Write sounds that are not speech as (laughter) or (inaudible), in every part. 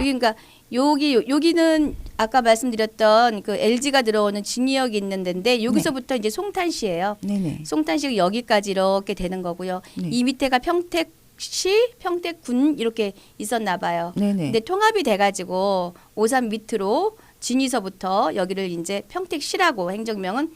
여기 그러니까 여기 여기는 아까 말씀드렸던 그 LG가 들어오는 진이역이 있는 데인데 여기서부터 이제 송탄시예요. 네네. 송탄시가 여기까지 이렇게 되는 거고요. 네. 이 밑에가 평택 시, 평택군 이렇게 있었나 봐요. 네네. 근데 통합이 돼가지고 오산 밑으로 진이서부터 여기를 이제 평택시라고 행정명은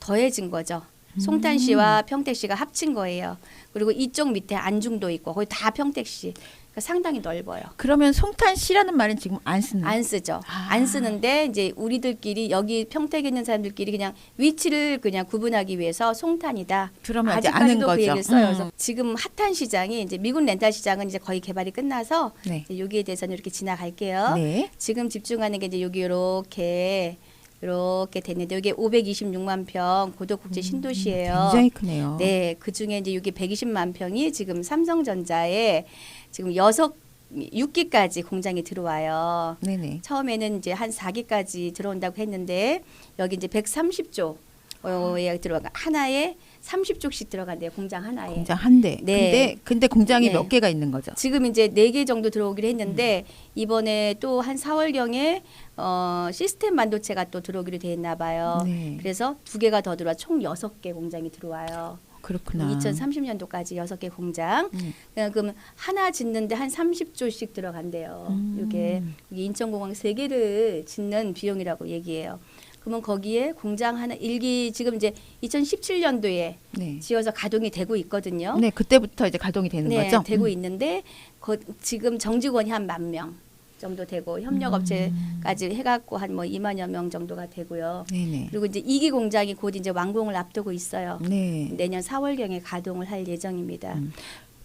더해진 거죠. 음. 송탄시와 평택시가 합친 거예요. 그리고 이쪽 밑에 안중도 있고 거기 다 평택시. 그러니까 상당히 넓어요. 그러면 송탄시라는 말은 지금 안 쓰는. 안 쓰죠. 음. 아. 안 쓰는데 이제 우리들끼리 여기 평택에 있는 사람들끼리 그냥 위치를 그냥 구분하기 위해서 송탄이다. 그러면 이제 아는 그 거죠. 얘기를 써요. 음. 그래서 지금 핫한 시장이 이제 미군 렌탈 시장은 이제 거의 개발이 끝나서 네. 여기에 대해서는 이렇게 지나갈게요. 네. 지금 집중하는 게 이제 여기 이렇게 이렇게 됐는데 여기 526만 평 고도 국제 신도시예요. 음, 굉장히 크네요. 네, 그 중에 이제 여기 120만 평이 지금 삼성전자에 지금 여섯 6기까지 공장이 들어와요. 네네. 처음에는 이제 한 4기까지 들어온다고 했는데 여기 이제 130조 어, 예 들어가 하나에 30쪽씩 들어간대요 공장 하나에. 공장 한 대. 네. 근데 근데 공장이 네. 몇 개가 있는 거죠? 지금 이제 네 개 정도 들어오기로 했는데 이번에 또 한 4월 경에 어, 시스템 반도체가 또 들어오기로 돼 있나 봐요. 네. 그래서 두 개가 더 들어와 총 여섯 개 공장이 들어와요. 그렇구나. 2030년도까지 여섯 개 공장. 음. 그럼 하나 짓는데 한 30조씩 들어간대요. 음. 이게 이게 인천공항 세 개를 짓는 비용이라고 얘기해요. 그러면 거기에 공장 하나 일기 지금 이제 2017년도에 네. 지어서 가동이 되고 있거든요. 네, 그때부터 이제 가동이 되는 네, 거죠. 되고 음. 있는데 거, 지금 정직원이 한 만 명 정도 되고 협력업체까지 해갖고 한 뭐 2만여 명 정도가 되고요. 네네. 그리고 이제 이기 공장이 곧 이제 완공을 앞두고 있어요. 네. 내년 4월경에 가동을 할 예정입니다. 음.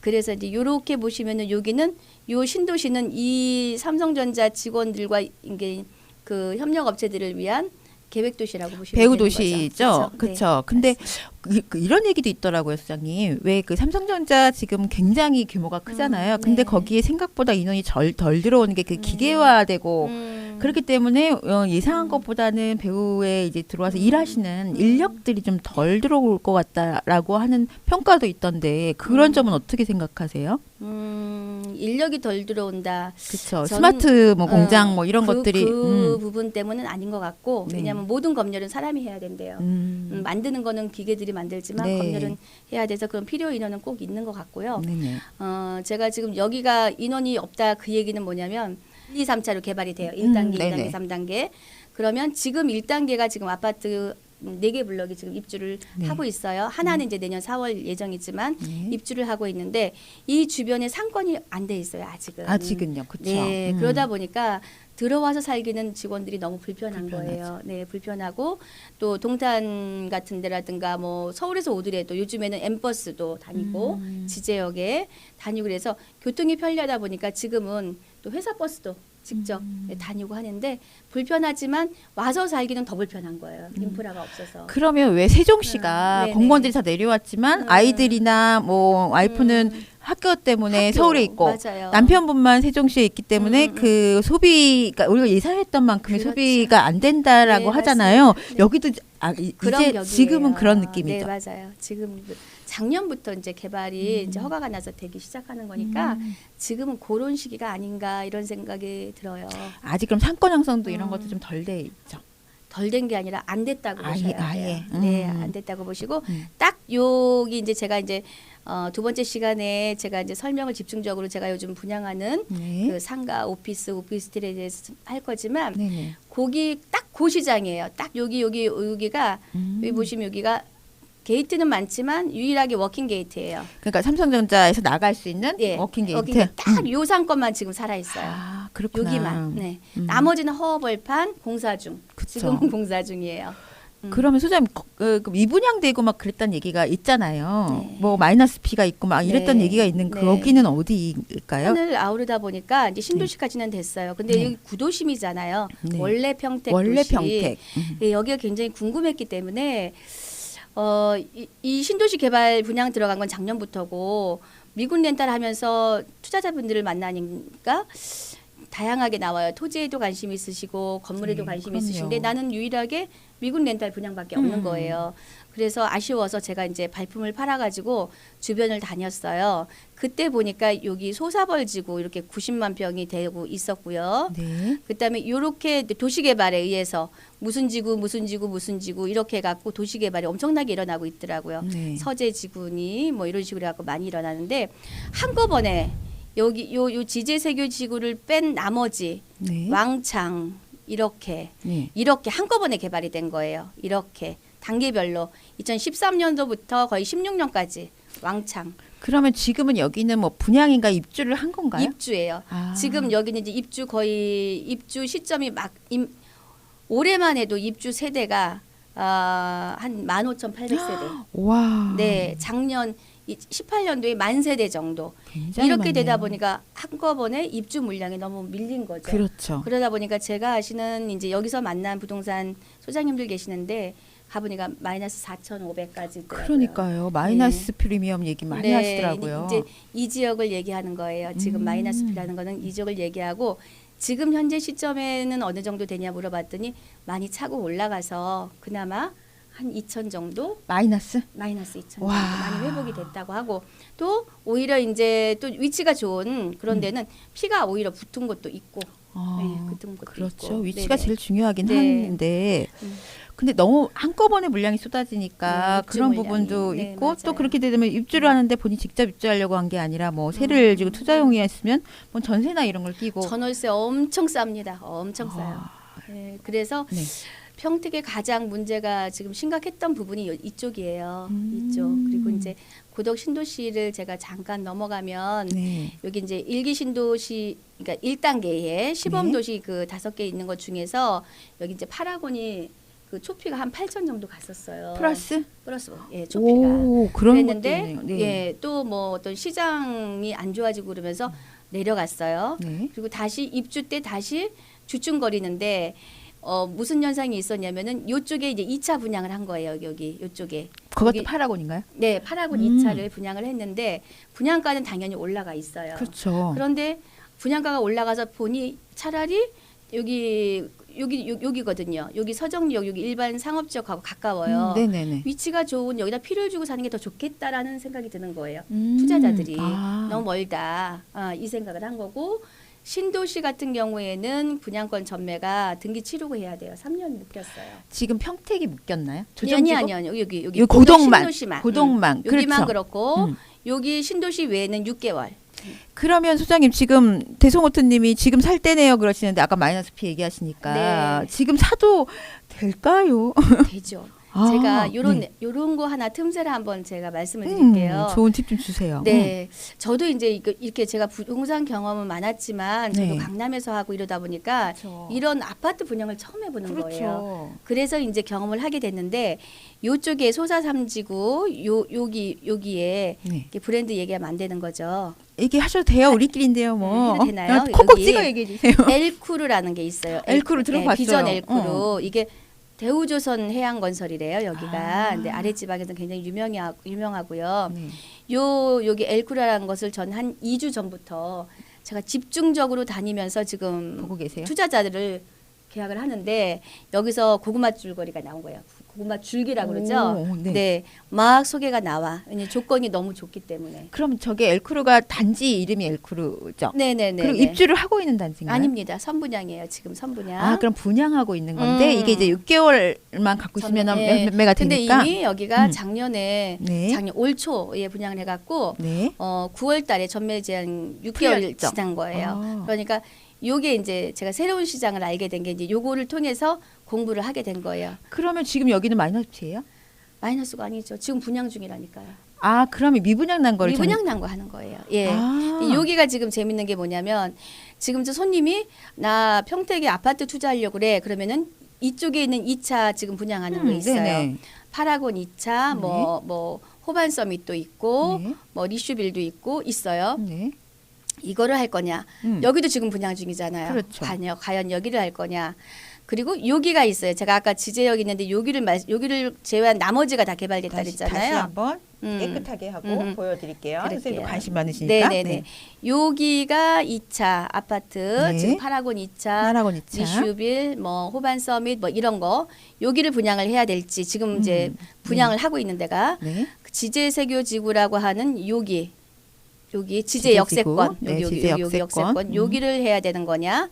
그래서 이제 요렇게 보시면은 여기는 요 신도시는 이 삼성전자 직원들과 이게 그 협력 업체들을 위한 계획 도시라고 보시면 배우 도시죠. 그렇죠. 근데 그, 그 이런 얘기도 있더라고요, 소장님. 왜 그 삼성전자 지금 굉장히 규모가 크잖아요. 음, 근데 네. 거기에 생각보다 인원이 덜, 덜 들어오는 게 그 기계화되고 음. 그렇기 때문에 어, 예상한 것보다는 배우에 이제 들어와서 일하시는 인력들이 좀 덜 들어올 것 같다라고 하는 평가도 있던데 그런 음. 점은 어떻게 생각하세요? 음, 인력이 덜 들어온다. 그렇죠. 스마트 뭐 공장 어, 뭐 이런 그, 것들이 그 음. 부분 때문은 아닌 것 같고 네. 왜냐하면 모든 검열은 사람이 해야 된대요. 음. 음, 만드는 거는 기계들이 만들지만 네. 검열은 해야 돼서 그런 필요 인원은 꼭 있는 것 같고요. 네네. 어, 제가 지금 여기가 인원이 없다 그 얘기는 뭐냐면 1, 2, 3차로 개발이 돼요. 1단계, 음, 네네. 2단계, 3단계. 그러면 지금 1단계가 지금 아파트 네개 블럭이 지금 입주를 네. 하고 있어요. 하나는 이제 내년 4월 예정이지만 네. 입주를 하고 있는데 이 주변에 상권이 안 돼 있어요. 아직은. 아직은요. 그렇죠. 네, 음. 그러다 보니까 들어와서 살기는 직원들이 너무 불편한 불편하죠. 거예요. 네, 불편하고 또 동탄 같은 데라든가 뭐 서울에서 오더라도 요즘에는 엠버스도 다니고 음. 지제역에 다니고 그래서 교통이 편리하다 보니까 지금은 또 회사 버스도 직접 음. 네, 다니고 하는데 불편하지만 와서 살기는 더 불편한 거예요. 인프라가 없어서. 그러면 왜 세종시가 음, 네네. 공무원들이 다 내려왔지만 음. 아이들이나 뭐 와이프는 음. 학교 때문에 학교, 서울에 있고 맞아요. 남편분만 세종시에 있기 때문에 음, 음, 그 소비가 우리가 예상했던 만큼의 그렇죠. 소비가 안 된다라고 네, 하잖아요. 네. 여기도 아, 이, 그런 제 격이에요. 지금은 그런 네, 느낌이죠. 맞아요. 지금 작년부터 이제 개발이 음. 이제 허가가 나서 되기 시작하는 거니까 음. 지금은 그런 시기가 아닌가 이런 생각이 들어요. 아직 그럼 상권 형성도 이런 음. 것도 좀 덜 돼 있죠. 덜 된 게 아니라 안 됐다고 아예, 보셔야 아예. 돼요. 네, 음. 안 됐다고 보시고 음. 딱 여기 이제 제가 이제 어, 두 번째 시간에 제가 이제 설명을 집중적으로 제가 요즘 분양하는 네. 그 상가 오피스 오피스텔에 대해서 할 거지만 네네. 거기 딱그 시장이에요. 딱 여기 여기 여기가 음. 여기 보시면 여기가 게이트는 많지만 유일하게 워킹 게이트예요. 그러니까 삼성전자에서 나갈 수 있는 예, 워킹 게이트. 워킹 게이트. 딱 음. 요 상권만 지금 살아 있어요. 아, 그렇구나. 여기만. 네. 음. 나머지는 허벌판 공사 중. 그쵸. 지금은 (laughs) 공사 중이에요. 음. 그러면 소장님 거- 그, 그 미분양되고 막 그랬다는 얘기가 있잖아요. 네. 뭐 마이너스 피가 있고 막 이랬던 네. 얘기가 있는 네. 거기는 어디일까요? 산을 아우르다 보니까 이제 신도시까지는 됐어요. 근데 네. 여기 구도심이잖아요. 네. 원래 평택 원래 도시. 평택. 음. 예, 여기가 굉장히 궁금했기 때문에 어, 이, 이 신도시 개발 분양 들어간 건 작년부터고 미군 렌탈 하면서 투자자분들을 만나니까 다양하게 나와요. 토지에도 관심 있으시고 건물에도 네, 관심 그럼요. 있으신데 나는 유일하게 미군 렌탈 분양밖에 없는 음. 거예요. 그래서 아쉬워서 제가 이제 발품을 팔아가지고 주변을 다녔어요. 그때 보니까 여기 소사벌지구 이렇게 90만 평이 되고 있었고요. 네. 그다음에 요렇게 도시개발에 의해서 무슨 지구 무슨 지구 무슨 지구 이렇게 해갖고 도시개발이 엄청나게 일어나고 있더라고요. 네. 서재 지구니 뭐 이런 식으로 해갖고 많이 일어나는데 한꺼번에 여기 요 요 지제세교 지구를 뺀 나머지 네. 왕창 이렇게 네. 이렇게 한꺼번에 개발이 된 거예요. 이렇게 단계별로 2013년도부터 거의 16년까지 왕창 그러면 지금은 여기는 뭐 분양인가 입주를 한 건가요? 입주예요. 아. 지금 여기는 이제 입주 거의 입주 시점이 막 임, 올해만 해도 입주 세대가 아, 한 15,800세대. (gasps) 와. 네, 작년 18년도에 만 세대 정도. 이렇게 되다 많네요. 보니까 한꺼번에 입주 물량이 너무 밀린 거죠. 그렇죠. 그러다 보니까 제가 아시는 이제 여기서 만난 부동산 소장님들 계시는데 가보니까 마이너스 4,500까지 있더라고요. 그러니까요. 마이너스 프리미엄 얘기 많이 네, 하시더라고요. 이제 이 지역을 얘기하는 거예요. 지금 음. 마이너스 B라는 거는 이 지역을 얘기하고 지금 현재 시점에는 어느 정도 되냐 물어봤더니 많이 차고 올라가서 그나마 한 2천 정도 마이너스? 마이너스 2천 정도 와. 많이 회복이 됐다고 하고 또 오히려 이제 또 위치가 좋은 그런 음. 데는 피가 오히려 붙은 곳도 있고 어, 네, 붙은 곳도 그렇죠. 있고. 위치가 네네. 제일 중요하긴 네. 하는데 음. 근데 너무 한꺼번에 물량이 쏟아지니까 네, 그런. 부분도 네, 있고 또 맞아요. 그렇게 되면 입주를 하는데 본인이 직접 입주하려고 한 게 아니라 뭐 세를 음. 지고 투자용이었으면 뭐 전세나 이런 걸 끼고 전월세 엄청 쌉니다. 엄청 싸요. 아, 네, 그래서 네. 평택의 가장 문제가 지금 심각했던 부분이 요- 이쪽이에요. 음. 이쪽 그리고 이제 고덕 신도시를 제가 잠깐 넘어가면 네. 여기 이제 일기 신도시 그러니까 1단계에 시범 네. 도시 그 다섯 개 있는 것 중에서 여기 이제 파라곤이 그 초피가 한 8천 정도 갔었어요. 플러스 플러스 예, 초피가. 오 그런 것도 그랬는데 있네요. 네. 예, 또 뭐 어떤 시장이 안 좋아지고 그러면서 내려갔어요. 네. 그리고 다시 입주 때 다시 주춤거리는데 어 무슨 현상이 있었냐면은 요쪽에 이제 2차 분양을 한 거예요. 여기 요쪽에. 그것도 여기- 파라곤인가요? 네, 파라곤 음. 2차를 분양을 했는데 분양가는 당연히 올라가 있어요. 그렇죠. 그런데 분양가가 올라가서 보니 차라리 여기 여기 요- 여기거든요. 여기 서정역 여기 일반 상업 지역하고 가까워요. 음, 네네네. 위치가 좋은 여기다 피를 주고 사는 게 더 좋겠다라는 생각이 드는 거예요. 음, 투자자들이 아. 너무 멀다 아, 이 생각을 한 거고 신도시 같은 경우에는 분양권 전매가 등기 치르고 해야 돼요. 3년 묶였어요. 지금 평택이 묶였나요? 아니? 아니 아니 여기 여기 여기 고동만, 신도시만 고동만. 음, 여기만 그렇죠. 그렇고 음. 여기 신도시 외에는 6개월. 그러면 소장님 지금 대성호트님이 지금 살 때네요 그러시는데 아까 마이너스 피 얘기하시니까 네. 지금 사도 될까요? (laughs) 되죠. 아, 제가 요런 네. 요런 거 하나 틈새를 한번 제가 말씀을 음, 드릴게요. 좋은 팁 좀 주세요. 네, 저도 이제 이렇게 제가 부동산 경험은 많았지만 저도 네. 강남에서 하고 이러다 보니까 그렇죠. 이런 아파트 분양을 처음 해보는 거예요. 그렇죠. 그래서 이제 경험을 하게 됐는데 요쪽에 소사 삼지구 요 여기 여기에 네. 브랜드 얘기하면 안 되는 거죠. 얘기하셔도 돼요. 우리끼리인데요. 뭐. 네, 해도 되나요? 어, 콕콕 찍어 얘기해 주세요. 엘쿠르라는 게 있어요. 엘쿠르 네, 들어봤어요. 비전 엘쿠르 어. 이게 대우조선 해양건설이래요. 여기가 아. 근데 아랫지방에서 굉장히 유명해 유명하고요. 네. 요 여기 엘쿠라라는 것을 전 한 2주 전부터 제가 집중적으로 다니면서 지금. 투자자들을 계약을 하는데 여기서 고구마 줄거리가 나온 거예요. 고구마 줄기라 그러죠. 오, 네. 네. 막 소개가 나와. 왜냐 조건이 너무 좋기 때문에. 그럼 저게 엘크루가 단지 이름이 엘크루죠. 네, 네, 네. 그럼 입주를 하고 있는 단지인가요? 아닙니다. 선분양이에요. 지금 선분양. 아, 그럼 분양하고 있는 건데 음. 이게 이제 6개월만 갖고 있으면 전- 네. 매매가 근데 되니까. 이미 여기가 음. 작년에 네. 작년 올 초에 분양을 해갖고 네. 어 9월 달에 전매 제한 6개월 풀렸죠. 지난 거예요. 아. 그러니까 요게 이제 제가 새로운 시장을 알게 된 게 이제 요거를 통해서 공부를 하게 된 거예요. 그러면 지금 여기는 마이너스 피예요? 마이너스가 아니죠. 지금 분양 중이라니까요. 아, 그러면 미분양 난 거를 미분양 난 거 하는 거예요. 예. 아. 여기가 지금 재밌는 게 뭐냐면 지금 저 손님이 나 평택에 아파트 투자하려고 그래. 그러면은 이쪽에 있는 2차 지금 분양하는 거 음, 있어요. 네네. 파라곤 2차 뭐뭐 호반 서밋도 있고 네. 뭐 리슈빌도 있고 있어요. 네. 이거를 할 거냐? 음. 여기도 지금 분양 중이잖아요. 그렇죠. 과연, 과연 여기를 할 거냐? 그리고 여기가 있어요. 제가 아까 지제역 있는데 여기를 말 여기를 제외한 나머지가 다 개발됐다 다시, 다시 그랬잖아요. 한번 음. 깨끗하게 하고 음. 보여드릴게요. 그럴게요. 선생님도 관심 많으시니까. 네네네. 여기가 2차 아파트 네. 지금 파라곤 2차 하나곤 이차. 리슈빌, 뭐 호반 서밋 뭐 이런 거 여기를 분양을 해야 될지 지금 이제 음. 분양을 하고 있는 데가 네. 그 지제세교 지구라고 하는 여기 여기 지제. 역세권 네, 여기 지제 여기, 여기 역세권. 음. 여기를 해야 되는 거냐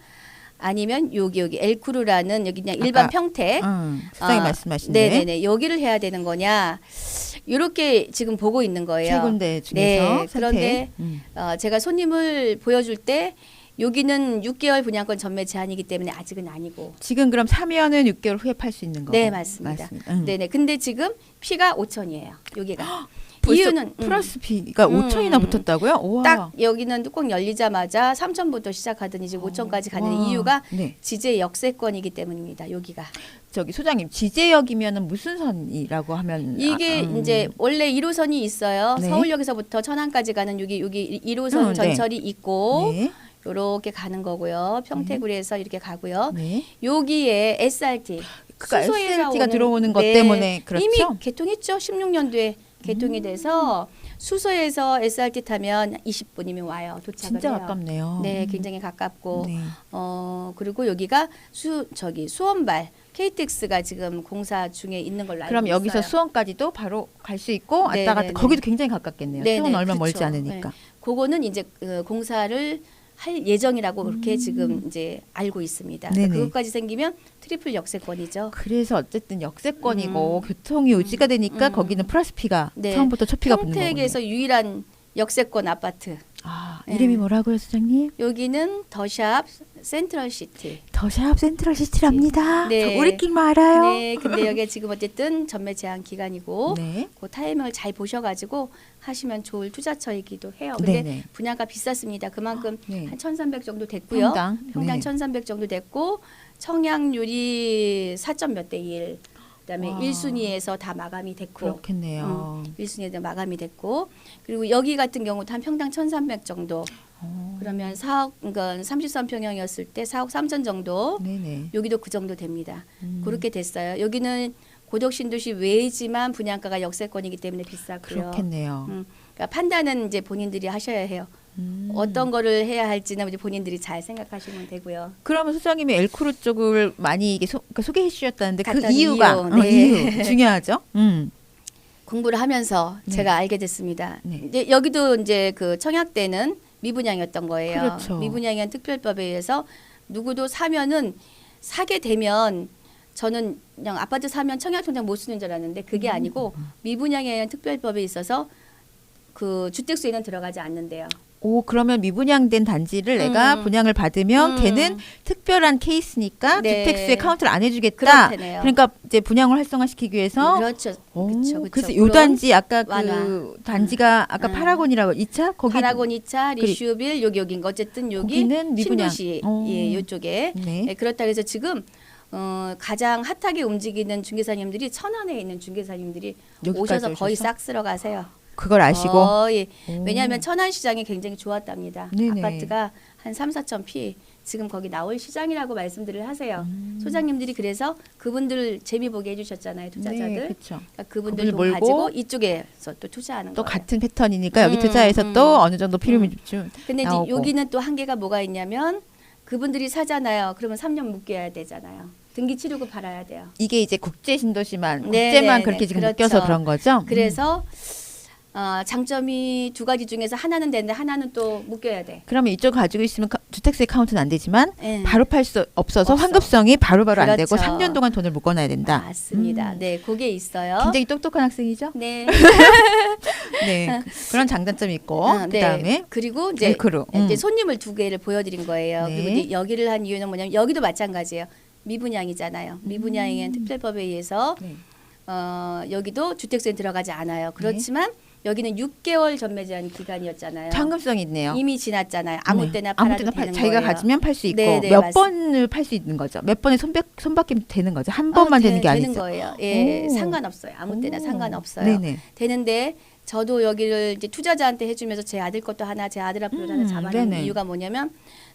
아니면 여기 여기 엘쿠르라는 여기 그냥 일반 아까 평택 음, 수장님 아, 말씀하신 네네네 여기를 해야 되는 거냐 이렇게 지금 보고 있는 거예요. 세 군데 중에서 네. 그런데 음. 어, 제가 손님을 보여줄 때 여기는 6개월 분양권 전매 제한이기 때문에 아직은 아니고. 지금 그럼 사면은 6개월 후에 팔 수 있는 거고. 네, 맞습니다. 음. 네 네. 근데 지금 피가 5천이에요. 여기가. (gasps) 이유는 음, 플러스 피가 음. 5천이나 붙었다고요? 우와. 딱 여기는 뚜껑 열리자마자 3천부터 시작하더니 지금 5천까지 가는 와. 이유가 네. 지제 역세권이기 때문입니다. 여기가. 저기 소장님 지제역이면은 무슨 선이라고 하면 이게 아, 음. 이제 원래 1호선이 있어요. 네. 서울역에서부터 천안까지 가는 여기 여기 1호선 음, 네. 전철이 있고 네. 요렇게 가는 거고요. 평택으로 해서 이렇게 가고요. 네. 여기에 SRT 그러니까 SRT가 오는- 들어오는 것 네, 때문에 그렇죠. 음. 이미 개통했죠. 16년도에 개통이 돼서 수소에서 SRT 타면 20분이면 와요. 도착을 진짜 해요. 가깝네요. 네, 음. 굉장히 가깝고 네. 어 그리고 여기가 수 저기 수원발 KTX가 지금 공사 중에 있는 걸로 알고 그럼 있어요. 여기서 수원까지도 바로 갈 수 있고 네, 왔다 갔다 네, 거기도 굉장히 가깝겠네요. 네, 수원 네, 얼마 멀지 그렇죠. 않으니까. 그거는 이제 그 공사를 할 예정이라고 그렇게 지금 이제 알고 있습니다. 음. 네네. 그것까지 생기면 트리플 역세권이죠. 그래서 어쨌든 역세권이고 교통이 유지가 되니까 음. 거기는 플러스 피가 네. 처음부터 첫 피가 붙는 거군요. 평택에서 유일한 역세권 아파트. 아, 네. 이름이 뭐라고요, 소장님? 여기는 더샵 센트럴시티. 더샵 센트럴 시티랍니다. 네. 저 우리끼리만 알아요. 네, 근데 여기 지금 어쨌든 전매 제한 기간이고 (laughs) 네. 그 타이밍을 잘 보셔가지고 하시면 좋을 투자처이기도 해요. 근데 네네. 분양가 비쌌습니다. 그만큼 네. 한1,300 정도 됐고요. 평당. 평당 네. 1,300 정도 됐고 청약률이 4점 몇 대 1. 그다음에 와. 1순위에서 다 마감이 됐고 그렇겠네요. 음, 1순위에서 마감이 됐고 그리고 여기 같은 경우도 한 평당 1,300 정도. 어. 그러면 4억 그러니까 33평형이었을 때 4억 3천 정도. 네네. 여기도 그 정도 됩니다. 음. 그렇게 됐어요. 여기는 고덕 신도시 외지만 분양가가 역세권이기 때문에 비싸고요. 그렇겠네요. 음, 그러니까 판단은 이제 본인들이 하셔야 해요. 음. 어떤 거를 해야 할지는 이제 본인들이 잘 생각하시면 되고요. 그러면 소장님이 엘크루 쪽을 많이 이게 소, 그러니까 소개해 주셨다는데 그 이유가 이유, 어, 네. 이유 (laughs) 중요하죠. 음. 공부를 하면서 네. 제가 알게 됐습니다. 네. 이제 여기도 이제 그 청약 때는 미분양이었던 거예요. 그렇죠. 미분양이한 특별법에 의해서 누구도 사면은 사게 되면 저는 그냥 아파트 사면 청약 통장 못 쓰는 줄 알았는데 그게 음. 아니고 미분양에 의한 특별법에 있어서 그 주택 수에는 들어가지 않는데요. 오 그러면 미분양된 단지를 내가 음. 분양을 받으면 음. 걔는 특별한 케이스니까 네. 주택수에 카운트를 안 해주겠다. 그렇다네요. 그러니까 이제 분양을 활성화시키기 위해서 그렇죠. 오, 그렇죠. 그렇죠. 그래서 요 단지 아까 완화. 그 단지가 아까 음. 파라곤이라고 2차 거기 파라곤 2차, 그리- 리슈빌 여기 거 어쨌든 여기 거기는 미분양. 신도시 오. 예, 요쪽에 네. 예, 그렇다 그래서 지금 어, 가장 핫하게 움직이는 중개사님들이 천안에 있는 중개사님들이 여기까지 오셔서 거의 오셔서? 싹 쓸어 가세요. 그걸 아시고 거의 오. 왜냐하면 천안 시장이 굉장히 좋았답니다. 네네. 아파트가 한 3, 4천 피 지금 거기 나올 시장이라고 말씀들을 하세요. 음. 소장님들이 그래서 그분들 재미 보게 해주셨잖아요, 투자자들. 네. 그러니까 그분들 돈 가지고 이쪽에서 또 투자하는 또 거예요. 같은 패턴이니까 여기 음, 투자해서 음. 또 어느 정도 필요면 좀 근데 이제 나오고. 여기는 또 한계가 뭐가 있냐면 그분들이 사잖아요. 그러면 3년 묶여야 되잖아요. 등기 치르고 팔아야 돼요. 이게 이제 국제 신도시만 네, 국제만 네, 그렇게 네. 지금 그렇죠. 묶여서 그런 거죠. 그래서 어, 장점이 두 가지 중에서 하나는 되는데 하나는 또 묶여야 돼. 그러면 이쪽 가지고 있으면 카- 주택세 카운트는 안 되지만 예. 바로 팔 수 없어서 없어. 환급성이 바로바로 안 되고 그렇죠. 3년 동안 돈을 묶어놔야 된다. 맞습니다. 음. 네, 그게 있어요. 굉장히 똑똑한 학생이죠. 네. (laughs) (laughs) 네, 그- 그런 장단점이 있고 어, 그 다음에 그리고 이제 엘크루. 음. 이제 손님을 두 개를 보여드린 거예요. 네. 그리고 이제 여기를 한 이유는 뭐냐면 여기도 마찬가지예요. 미분양이잖아요. 미분양에 특별법에 의해서 네. 어, 여기도 주택수에 들어가지 않아요. 그렇지만 여기는 6개월 전매 제한 기간이었잖아요. 상금성이 있네요. 이미 지났잖아요. 아무 네. 때나 아무 때나 팔- 되는 자기가 거예요. 가지면 팔 수 있고 네, 네, 몇 맞습니다. 번을 팔 수 있는 거죠. 몇 번에 손백 손바뀌면 되는 거죠. 한 번만 어, 되는 되- 게 아니죠. 거예요. 예, 오. 상관없어요. 아무 때나 오. 상관없어요. 네네. 되는데 저도 여기를 이제 투자자한테 해주면서 제 아들 것도 하나, 제 아들 앞으로 하나 음, 잡아놓은 네네. 이유가 뭐냐면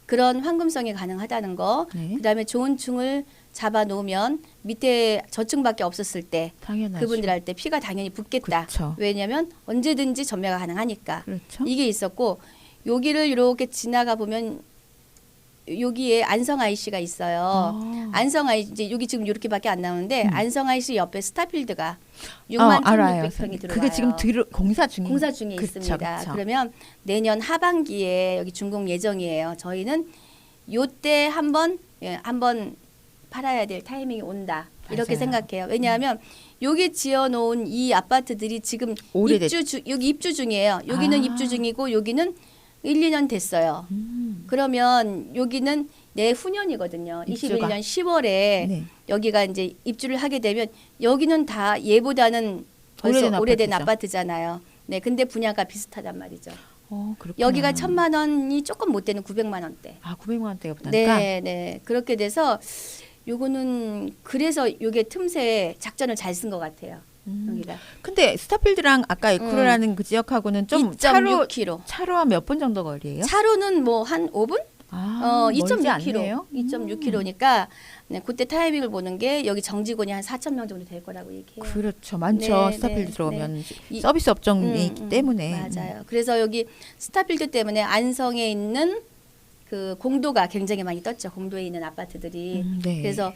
그런 황금성이 가능하다는 거. 네. 그다음에 좋은 층을 잡아 놓으면 밑에 저층밖에 없었을 때 당연하죠. 그분들한테 피가 당연히 붙겠다. 그쵸. 왜냐하면 언제든지 전매가 가능하니까. 그렇죠. 이게 있었고 여기를 이렇게 지나가 보면 여기에 안성 IC가 있어요. 아. 안성 IC 이제 여기 지금 이렇게밖에 안 나오는데 음. 안성 IC 옆에 스타필드가 어, 6만 알아요. 1,600평이 들어와요. 그게 지금 들, 공사 중인 공사 중에 그쵸, 있습니다. 그쵸. 그러면 내년 하반기에 여기 준공 예정이에요. 저희는 요때 한번 예, 한번 팔아야 될 타이밍이 온다. 이렇게 맞아요. 생각해요. 왜냐하면 여기 지어 놓은 이 아파트들이 지금 오래됐- 입주 주, 여기 입주 중이에요. 여기는 아. 입주 중이고 여기는 1, 2년 됐어요. 음. 그러면 여기는 내후년이거든요. 입주가. 21년 10월에 네. 여기가 이제 입주를 하게 되면 여기는 다 얘보다는 벌써 오래된 오래된. 아파트잖아요. 네, 근데 분야가 비슷하단 말이죠. 어, 그렇구나. 여기가 천만 원이 조금 못 되는 900만 원대. 아, 900만 원대가 보다니까. 네, 네. 그렇게 돼서 요거는 그래서 요게 틈새 작전을 잘 쓴 것 같아요. 음. 여기가 근데 스타필드랑 아까 에쿠르라는 그 지역하고는 좀 차로 2.6km. 차로 한 몇 분 정도 거리예요? 차로는 뭐 한 5분? 아, 어, 멀지 2.6km. 않네요. 음. 2.6km니까 네, 그때 타이밍을 보는 게 여기 정직원이 한 4천 명 정도 될 거라고 얘기해요. 그렇죠. 많죠. 네, 스타필드 네, 들어오면 이- 서비스 업종이 음, 있기 음, 때문에. 맞아요. 그래서 여기 스타필드 때문에 안성에 있는 그 공도가 굉장히 많이 떴죠. 공도에 있는 아파트들이. 음, 네. 그래서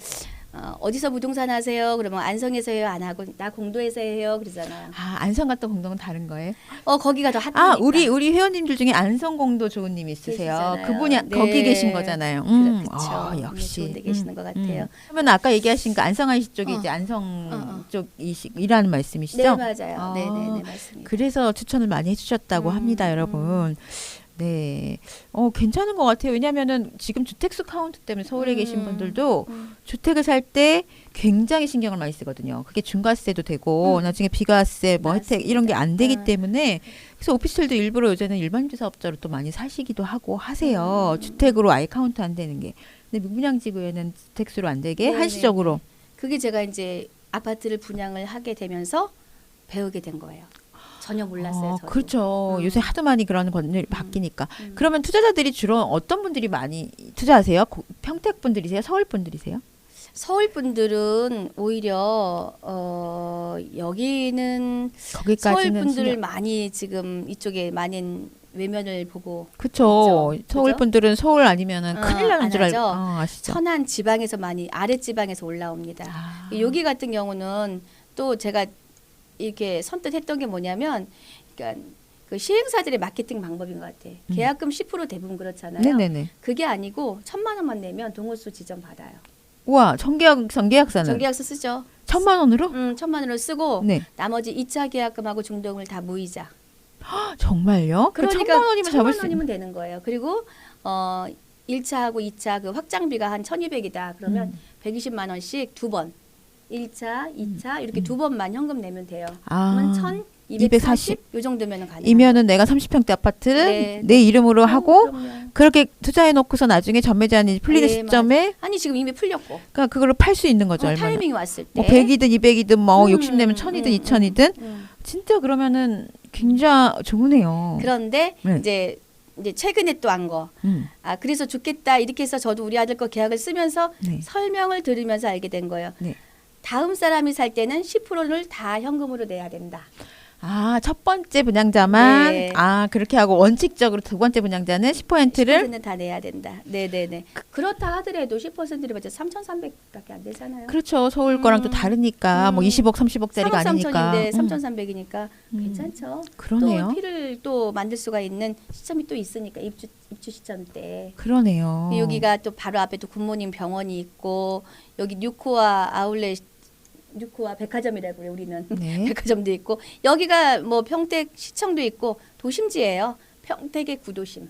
어, 어디서 부동산 하세요? 그러면 안성에서 해요? 안 하고 나 공도에서 해요? 그러잖아요. 아, 안성 같은 공동은 다른 거예요? 어 거기가 더 핫하니까. 아, 우리 우리 회원님들 중에 안성 공도 좋은 님 있으세요. 계시잖아요. 그분이 네. 거기 계신 거잖아요. 음, 그렇죠. 아, 네, 역시 좋은 데 계시는 것 같아요. 그러면 아까 얘기하신 그 안성 IC 쪽이 어. 이제 안성 어, 어. 쪽이라는 말씀이시죠? 네 맞아요. 아, 네, 네, 네 맞습니다. 그래서 추천을 많이 해주셨다고 음, 합니다, 음. 여러분. 네, 어 괜찮은 것 같아요. 왜냐하면은 지금 주택수 카운트 때문에 서울에 음. 계신 분들도 음. 주택을 살 때 굉장히 신경을 많이 쓰거든요. 그게 중과세도 되고 음. 나중에 비과세 뭐 혜택 맞습니다. 이런 게 안 되기 음. 때문에 그래서 오피스텔도 일부러 요새는 일반주 사업자로 또 많이 사시기도 하고 하세요. 음. 주택으로 아예 카운트 안 되는 게. 근데 무분양지구에는 주택수로 안 되게 네네. 한시적으로. 그게 제가 이제 아파트를 분양을 하게 되면서 배우게 된 거예요. 전혀 몰랐어요. 어. 그렇죠. 음. 요새 하도 많이 그런 건이 바뀌니까. 음. 그러면 투자자들이 주로 어떤 분들이 많이 투자하세요? 고- 평택 분들이세요? 서울 분들이세요? 서울 분들은 오히려 어 여기는 서울 거기까지는 분들 신경- 많이 지금 이쪽에 많은 외면을 보고 그쵸. 그죠? 서울? 분들은 서울 아니면은 어, 큰일 나는 안줄 알고 하죠. 어, 아시죠? 천안 지방에서 많이 아래 지방에서 올라옵니다. 아. 여기 같은 경우는 또 제가 이렇게 선뜻 했던 게 뭐냐면 그러니까 그 시행사들의 마케팅 방법인 것 같아. 음. 계약금 10% 대부분 그렇잖아요. 네네네. 그게 아니고 천만 원만 내면 동호수 지정 받아요. 우와, 정계약 정계약서는 정계약서 쓰죠. 천만 원으로? 음, 천만 원을 쓰고 네. 나머지 2차 계약금하고 중도금을 다 무이자. 정말요? 그 그러니까 천만 원이면 수 원이면 되는 거예요. 그리고 어 1차하고 2차 그 확장비가 한 1,200이다. 그러면 음. 120만 원씩 두 번. 1차, 2차 이렇게 두 번만 현금 내면 돼요. 음. 아. 그러면 1,240 요 정도면 가능해요. 이면은 내가 30평대 아파트 네, 내 이름으로 하고. 그렇게 투자해 놓고서 나중에 전매 제한이 풀리는 네, 시점에 아니 지금 이미 풀렸고 그러니까 그거를 팔수 있는 거죠. 어, 얼마나. 타이밍이 왔을 때 뭐 100이든 200이든 뭐 음, 60 내면 음, 1000이든 음, 2000이든 음. 진짜 그러면은 굉장히 좋으네요. 그런데 네. 이제 이제 최근에 또 한 거. 음. 아 그래서 좋겠다 이렇게 해서 저도 우리 아들 거 계약을 쓰면서 네. 설명을 들으면서 알게 된 거예요. 네. 다음 사람이 살 때는 10%를 다 현금으로 내야 된다. 아, 첫 번째 분양자만 네. 아, 그렇게 하고 원칙적으로 두 번째 분양자는 10%를 10%는 다 내야 된다. 네 네 네. 그렇다 하더라도 10%를 받자 3,300밖에 안 되잖아요. 그렇죠. 서울 거랑 또 음. 다르니까 뭐 음. 20억, 30억짜리가 3억 아니니까. 3천인데 음. 3,300이니까 음. 괜찮죠. 그러네요. 또 피를 또 만들 수가 있는 시점이 또 있으니까 입주 입주 시점 때. 그러네요. 여기가 또 바로 앞에 또 굿모닝 병원이 있고 여기 뉴코아 아울렛 뉴코아 백화점이라고 그래 우리는 네. (laughs) 백화점도 있고 여기가 뭐 평택 시청도 있고 도심지예요. 평택의 구도심.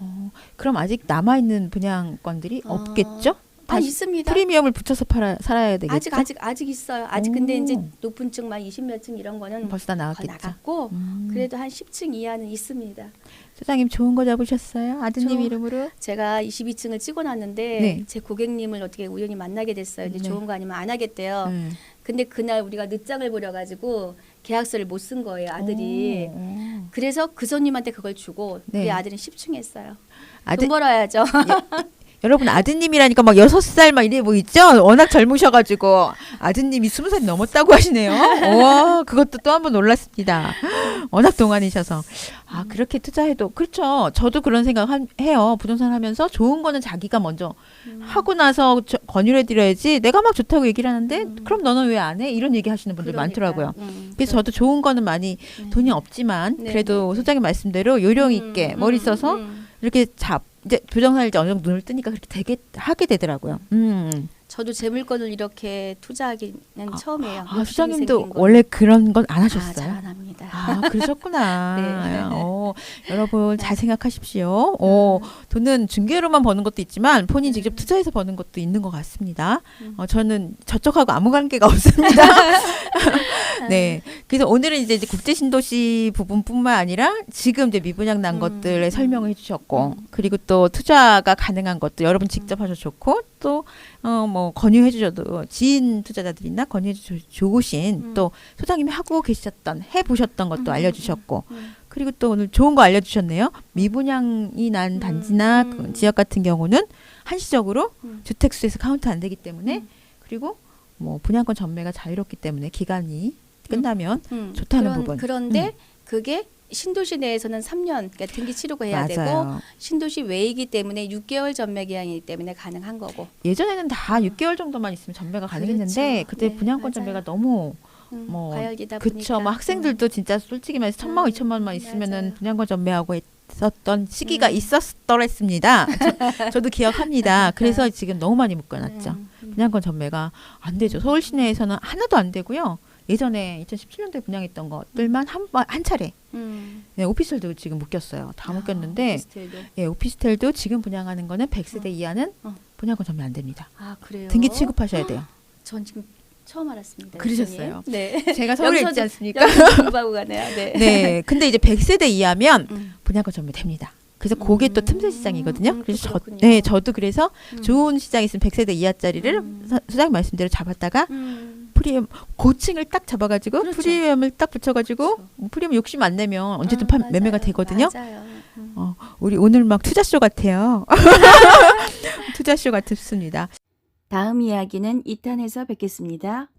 어, 그럼 아직 남아 있는 분양권들이 어, 없겠죠? 아 있습니다. 프리미엄을 붙여서 팔아 살아야 되겠죠. 아직 아직 아직 있어요. 아직 근데 오. 이제 높은 층막 20몇 층 이런 거는 벌써 다다 나왔겠죠. 나갔고 음. 그래도 한 10층 이하는 있습니다. 소장님 좋은 거 잡으셨어요? 아드님 저- 이름으로? 제가 22층을 찍어놨는데 네. 제 고객님을 어떻게 우연히 만나게 됐어요. 근데 네. 좋은 거 아니면 안 하겠대요. 네. 근데 그날 우리가 늦장을 부려가지고 계약서를 못 쓴 거예요 아들이. 오. 그래서 그 손님한테 그걸 주고 네. 우리 아들은 10층 했어요. 아들 돈 벌어야죠. (laughs) 여러분 아드님이라니까 막 여섯 살 막 이래 보이죠? 워낙 젊으셔가지고 아드님이 스무 살 넘었다고 하시네요. 와 그것도 또 한 번 놀랐습니다. 워낙 동안이셔서 아 그렇게 투자해도 그렇죠. 저도 그런 생각 한- 해요. 부동산 하면서 좋은 거는 자기가 먼저 하고 나서 저- 권유해 드려야지. 내가 막 좋다고 얘기를 하는데 그럼 너는 왜 안 해? 이런 얘기 하시는 분들 많더라고요. 그러니까요. 음, 그래서 저도 좋은 거는 많이 네. 돈이 없지만 네, 그래도 네, 네. 소장님 말씀대로 요령 있게 음, 머리 음, 써서 음. 이렇게 잡 이제 부정사를 이제 어느 정도 눈을 뜨니까 그렇게 되게 하게 되더라고요. 음. 저도 제 물건을 이렇게 투자하기는 아, 처음이에요. 아, 수장님도. 원래 그런 건안 아, 하셨어요? 잘안 합니다. 아, 그러셨구나. (laughs) 네. 어, 여러분 잘 생각하십시오. 어, 돈은 중개로만 버는 것도 있지만 본인 직접 투자해서 버는 것도 있는 것 같습니다. 음. 어, 저는 저쪽하고 아무 관계가 없습니다. (laughs) 네. 그래서 오늘은 이제, 이제 국제 신도시 부분뿐만 아니라 지금 이제 미분양 난 음. 것들의 설명을 해주셨고 음. 그리고 또 투자가 가능한 것도 여러분 직접 하셔도 좋고 또 어 뭐 권유해 주셔도 지인 투자자들이나 권유해 주 좋으신 음. 또 소장님이 하고 계셨던 해 보셨던 것도 음, 알려주셨고 음. 그리고 또 오늘 좋은 거 알려주셨네요. 미분양이 난 음, 단지나 음. 그 지역 같은 경우는 한시적으로 음. 주택수에서 카운트 안 되기 때문에 음. 그리고 뭐 분양권 전매가 자유롭기 때문에 기간이 끝나면 음. 좋다는 그런, 부분. 그런데 그게 신도시 내에서는 3년 그러니까 등기 치르고 해야 되고 맞아요. 신도시 외이기 때문에 6개월 전매 기한이기 때문에 가능한 거고. 예전에는 다 6개월 정도만 있으면 전매가 가능했는데 그렇죠. 그때 네, 분양권 맞아요. 전매가 너무 음, 뭐, 과열기다 그쵸. 보니까. 뭐 학생들도 진짜 솔직히 말해서 천만 원, 음, 이천만만 있으면은. 분양권 전매하고 있었던 시기가 음. 있었더랬습니다. 저, (laughs) 도 기억합니다. 그래서 지금 너무 많이 묶어놨죠. 음, 음. 분양권 전매가 안 되죠. 서울 시내에서는 하나도 안 되고요. 예전에 2017년도에 분양했던 것들만 한, 번- 한 차례. 음. 네, 오피스텔도 지금 묶였어요. 다 묶였는데, 오피스텔도. 예, 오피스텔도 지금 분양하는 거는 100세대 이하는 어. 분양권 전매 안 됩니다. 아 그래요. 등기 취급하셔야 돼요. 전 지금 처음 알았습니다. 그러셨어요? 네. (laughs) 제가 서울에 있지 않습니까? 공부하고 가네요. 네. 네. 근데 이제 100세대 이하면 음. 분양권 전매 됩니다. 그래서 그게 또 음, 틈새 시장이거든요. 음, 그래서 저, 그렇군요. 네, 저도 그래서 음. 좋은 시장이 있으면 100세대 이하짜리를 음. 서- 소장님 말씀대로 잡았다가 음. 프리미엄 고층을 딱 잡아가지고 그렇죠. 프리미엄을 딱 붙여가지고 그렇죠. 뭐 프리미엄 욕심 안 내면 언제든 아, 판. 매매가 되거든요. 맞아요. 음. 어, 우리 오늘 막 투자쇼 같아요. (laughs) (laughs) 투자쇼 같습니다. 다음 이야기는 2탄에서 뵙겠습니다.